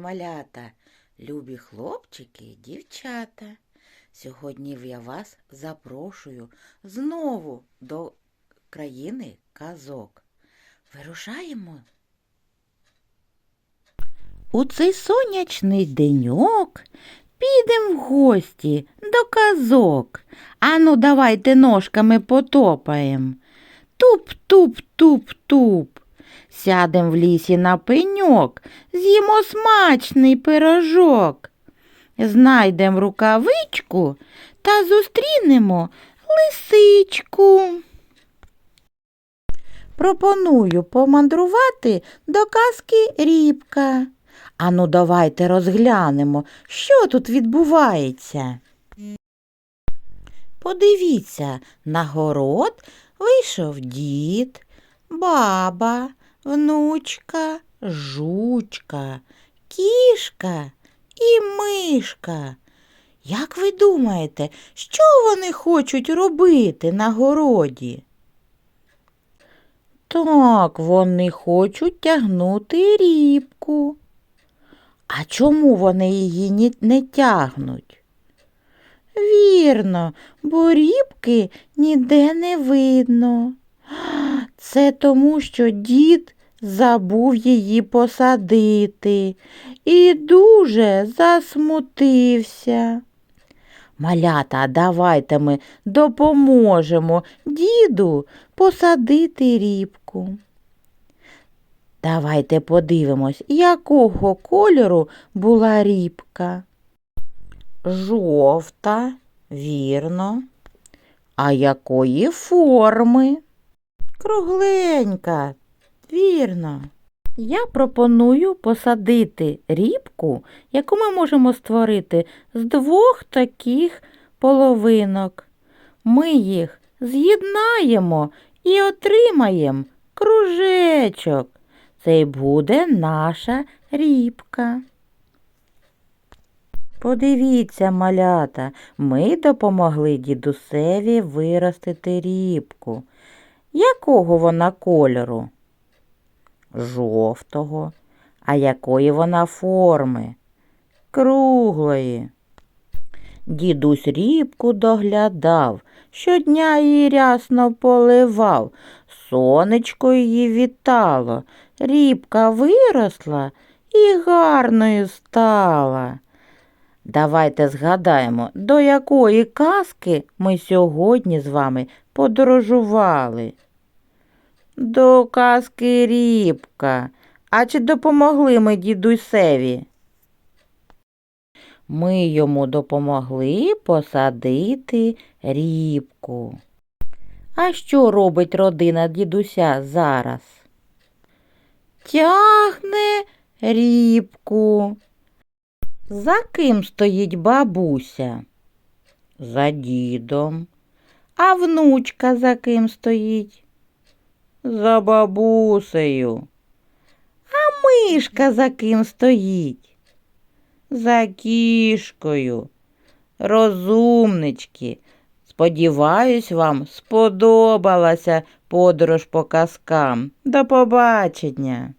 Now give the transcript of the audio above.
малята, любі хлопчики і дівчата. Сьогодні я вас запрошую знову до країни казок. Вирушаємо. У цей сонячний деньок підем в гості до казок. Ану, давайте ножками потопаєм. Туп-туп-туп-туп. Сядем в лісі на пеньок, з'їмо смачний пирожок. Знайдем рукавичку та зустрінемо лисичку. Пропоную помандрувати до казки рібка. Ану, давайте розглянемо, що тут відбувається. Подивіться, на город вийшов дід, баба, внучка, жучка, кішка і мишка. Як ви думаєте, що вони хочуть робити на городі? Так, вони хочуть тягнути рібку. А чому вони її не тягнуть? Вірно, бо рібки ніде не видно. Це тому, що дід забув її посадити і дуже засмутився. Малята, давайте ми допоможемо діду посадити рібку. Давайте подивимось, якого кольору була рібка. Жовта, вірно. А якої форми? Кругленька, вірно. Я пропоную посадити рібку, яку ми можемо створити з двох таких половинок. Ми їх з'єднаємо і отримаємо кружечок. Це й буде наша рібка. Подивіться, малята, ми допомогли дідусеві виростити рібку. Якого вона кольору? Жовтого. А якої вона форми? Круглої. Дідусь рібку доглядав, щодня її рясно поливав, сонечко її вітало, рібка виросла і гарною стала. Давайте згадаємо, до якої казки ми сьогодні з вами подорожували. До казки Рібка. А чи допомогли ми дідусеві? Ми йому допомогли посадити рібку. А що робить родина дідуся зараз? Тягне рібку. За ким стоїть бабуся? За дідом. А внучка за ким стоїть? За бабусею. А мишка за ким стоїть? За кішкою. Розумнички. Сподіваюсь, вам сподобалася подорож по казкам. До побачення.